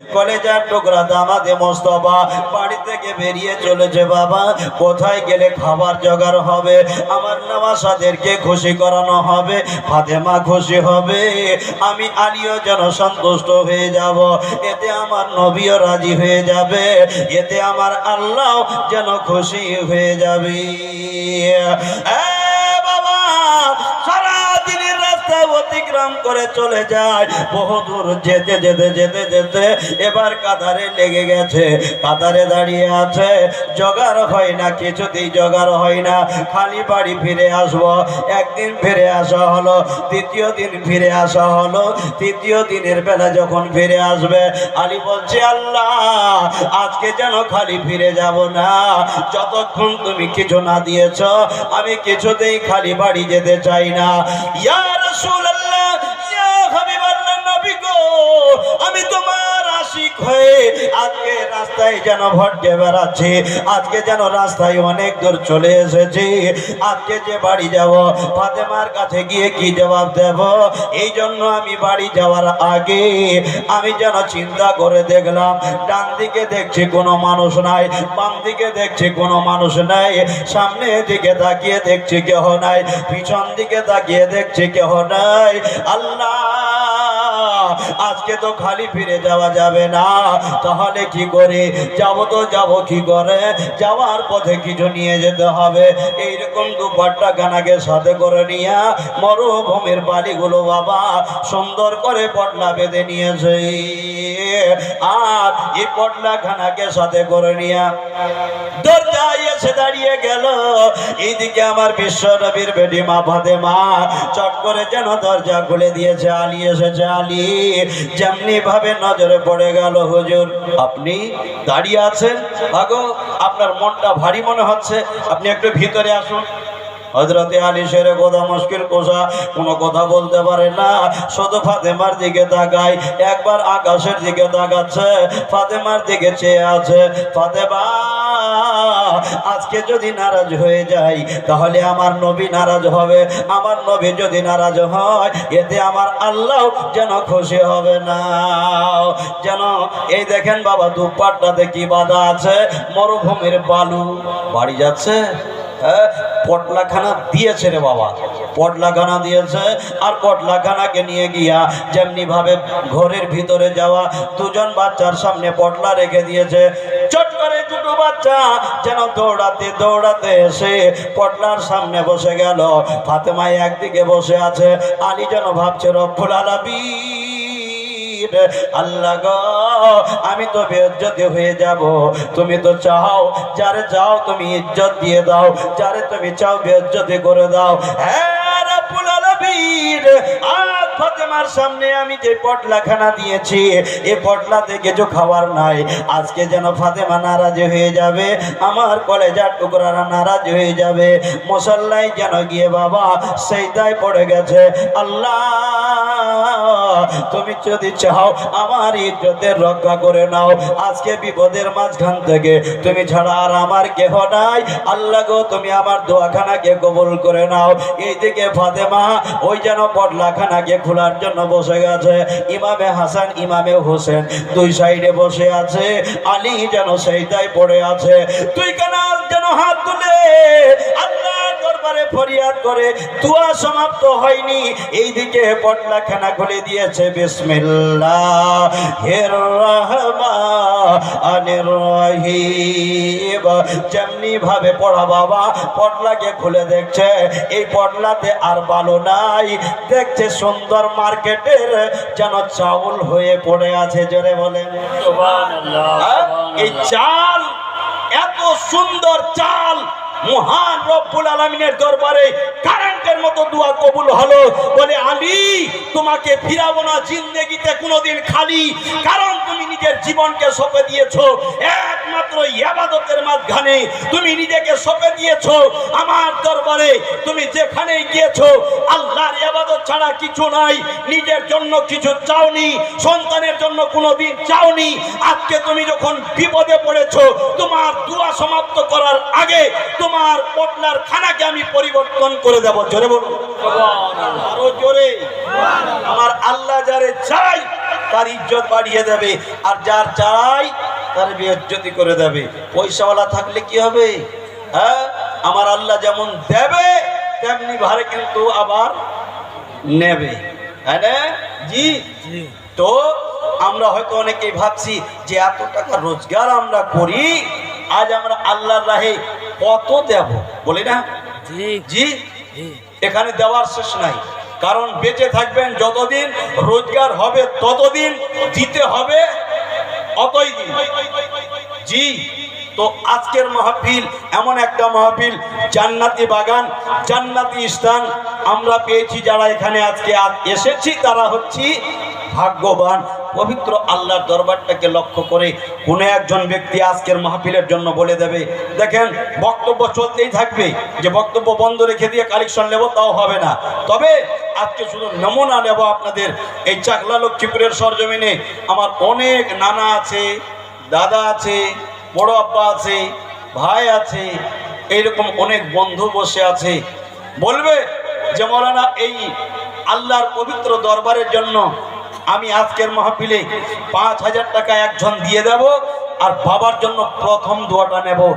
কলেজার টুকরা দামা দামাদে মোস্তফা বাড়ি থেকে বেরিয়ে চলেছে, বাবা। কোথায় গেলে খাবার জোগাড় হবে? আমার নওয়াসাদেরকে খুশি করানো হবে, ফাতেমা খুশি হবে। আমি আলিও যেন সন্তুষ্ট হয়ে যাব, এতে আমার নবীও রাজি হয়ে যাবে, এতে আমার আল্লাহ যেন খুশি হয়ে যাবে। অতিক্রম করে চলে যায়। বহুদূর যেতে যেতে যেতে যেতে এবার কাতারে লেগে গেছে। কাতারে দাঁড়িয়ে আছে। জোগাড় হয় না, কিছুতেই জোগাড় হয় না। খালি বাড়ি ফিরে আসব। একদিন ফিরে আসা হলো, দ্বিতীয় দিন ফিরে আসা হলো, তৃতীয় দিনের বেলা যখন ফিরে আসবে, আলী বলছে, আল্লাহ, আজকে যেন খালি ফিরে যাব না। যতক্ষণ তুমি কিছু না দিয়েছ, আমি কিছুতেই খালি বাড়ি যেতে চাই না। ইয়া রাসূলুল্লাহ! আমি তোমার আশিক হয়ে আজকে রাস্তায় যেন ভটকে বেড়াচ্ছি, আজকে যেন রাস্তায় অনেক দূর চলে এসেছি, আজকে যে বাড়ি যাব, ফাতেমার কাছে গিয়ে কি জবাব দেব? এই জন্য আমি বাড়ি যাওয়ার আগে আমি যেন চিন্তা করে দেখলাম, ডান দিকে দেখছি কোনো মানুষ নাই, বাম দিকে দেখছি কোনো মানুষ নাই, সামনে দিকে তাকিয়ে দেখছি কেহ নাই, পিছন দিকে তাকিয়ে দেখছি কেহ নাই, আল্লাহ আজকে তো খালি ফিরে যাওয়া যাবে না। তাহলে কি করে? যাব তো যাব কি করে? যাওয়ার পথে কিছু নিয়ে যেতে হবে। এইরকম দুপাট্টা গানাকে সাথে করে নিয়ে মরুভূমির বালিগুলো বাবা সুন্দর করে পটলা বেঁধে নিয়েছে। আর এই পটলা খানাকে সাথে করে নিয়ে এসে দাঁড়িয়ে গেল। এইদিকে আমার বিশ্ব নবীর বেটি মা ফাতেমা চট করে যেন দরজা খুলে দিয়েছে। আলী এসেছে, আলী। যেমনি ভাবে নজরে পড়ে গেল, হুজুর, আপনি দাঁড়িয়ে আছেন? আগো, আপনার মনটা ভারী মনে হচ্ছে। আপনি একটু ভিতরে আসুন। হজরতে আলী সেরে কথা মুশকিল কোষা কোনো কথা বলতে পারে না। শুধু ফাতেমার দিকে তাকায়, একবার আকাশের দিকে তাকাচ্ছে, ফাতেমার দিকে চেয়ে আছে, ফাতেমা! আজকে যদি নারাজ হয়ে যাই, তাহলে আমার নবী নারাজ হবে। আমার নবী যদি নারাজ হয়, এতে আমার আল্লাহ যেন খুশি হবে না। যেন, এই দেখেন বাবা, দুপাট্টাতে কি বাধা আছে? মরুভূমির বালু বাড়ি যাচ্ছে। হ্যাঁ পটলাখানা দিয়েছে রে বাবা। পটলাখানা দিয়েছে, আর পটলাখানাকে নিয়ে গিয়া যেমনি ভাবে ঘরের ভিতরে যাওয়া, দুজন বাচ্চার সামনে পটলা রেখে দিয়েছে। দুটো বাচ্চা যেন দৌড়াতে দৌড়াতে এসে পটলার সামনে বসে গেল। ফাতেমাই একদিকে বসে আছে। আলী যেন ভাবছে, রব্বুল আলাবী আল্লাহ আমি তো বেজ্জতি হয়ে যাব। তুমি তো চাও, যারে চাও তুমি ইজ্জত দিয়ে দাও। যারে তুমি চাও বেজ্জতি করে দাও। হ্যাঁ ফাতেমার সামনে আমি যে পটলাখানা দিয়েছি এই পটলাতে কিছু খাবার নাই। আজকে যেন ফাতেমা নারাজ হয়ে যাবে, আমার কলেজার টুকরারা নারাজ হয়ে যাবে। মুসল্লাই যেন গিয়ে, বাবা সেইদায় পড়ে গেছে। আল্লাহ, তুমি যদি চাও, আমার ইজ্জতের রক্ষা করে নাও। আজকে বিপদের মাঝখান থেকে তুমি ছাড়া আর আমার কেহ নাই। আল্লাহ গো, তুমি আমার দোয়াখানাকে কবুল করে নাও। এইদিকে ফাতেমা, ওই যেন পটলাখানাকে খোলার জন্য বসে গেছে। ইমামে হাসান, ইমামে হোসেন দুই সাইডে বসে আছে। আলী যেন সেইটাই পড়ে আছে। তুই কেন যেন হাত তুলে আল্লাহর দরবারে ফরিয়াদ করে দোয়া সমাপ্ত হয়নি। এইদিকে পটলাখানা খুলে দিয়েছে হের রহিম যেমনি ভাবে পড়া বাবা পটলাকে খুলে দেখছে এই পটলাতে আর ভালো নাই। দেখছে সুন্দর মার্কেটের যেন চাউল হয়ে পড়ে আছে জোরে বলেন। হ্যাঁ? এই চাল এত সুন্দর চাল মহান রব্বুল আলমিনের দরবারে কারেন্টের মতো দোয়া কবুল হলো। বলে, আলী, তোমাকে ফিরাবো না, জিন্দেগিতে কোনোদিন খালি। কারণ তুমি নিজের জীবনকে সঁপে দিয়েছ। মাঝখানে তুমি নিজেকে সঁপে দিয়েছ আমার দরবারে তুমি যেখানে গিয়েছো আল্লাহর ইয়াবাদত ছাড়া কিছু নাই নিজের জন্য কিছু চাওনি সন্তানের জন্য কোনোদিন চাওনি। আজকে তুমি যখন বিপদে পড়েছো তোমার দোয়া সমাপ্ত করার আগে তোমার পটলার খানাকে আমি পরিবর্তন করে দেব। জোরে বলুন। আরও জোরে। আমার আল্লাহ যারে চাই তার ইজ্জত বাড়িয়ে দেবে। আর যার চাই তার বেজ্জতি করে দেবে। পয়সাওয়ালা থাকলে কি হবে? হ্যাঁ? আমার আল্লাহ যেমন দেবে তেমনি ভারে কিন্তু আবার নেবে। হ্যাঁ? জি? তো আমরা হয়তো অনেকেই ভাবছি যে এত টাকা রোজগার আমরা করি আজ আমরা আল্লাহর রাহে কত দেব? বলি না? জি। এখানে দেওয়ার শেষ নাই। কারণ বেঁচে থাকবেন যতদিন রোজগার হবে ততদিন দিতে হবে অতই জি, তো আজকের মাহফিল এমন একটা মাহফিল, জান্নাতি বাগান, জান্নাতি স্থান আমরা পেয়েছি যারা এখানে আজকে আজ- এসেছি, তারা হচ্ছি ভাগ্যবান। পবিত্র আল্লাহর দরবারটাকে লক্ষ্য করে কোনো একজন ব্যক্তি আজকের মাহফিলের জন্য বলে দেবে, দেখেন, বক্তব্য চলতেই থাকবে। যে বক্তব্য বন্ধ রেখে দিয়ে কালেকশন নেব, তাও হবে না। তবে আজকে শুধু নমুনা নেব আপনাদের। এই চাকলা লক্ষ্মীপুরের সরজমিনে আমার অনেক নানা আছে, দাদা আছে, বড় আব্বা আছে, ভাই আছে, এইরকম অনেক বন্ধু বসে আছে। বলবে যে, মৌলানা, এই আল্লাহর পবিত্র দরবারের জন্য আমি আজকের মাহফিলে পাঁচ হাজার টাকা একজন দিয়ে দেব আর বাবার জন্য প্রথম দোয়াটা নেব।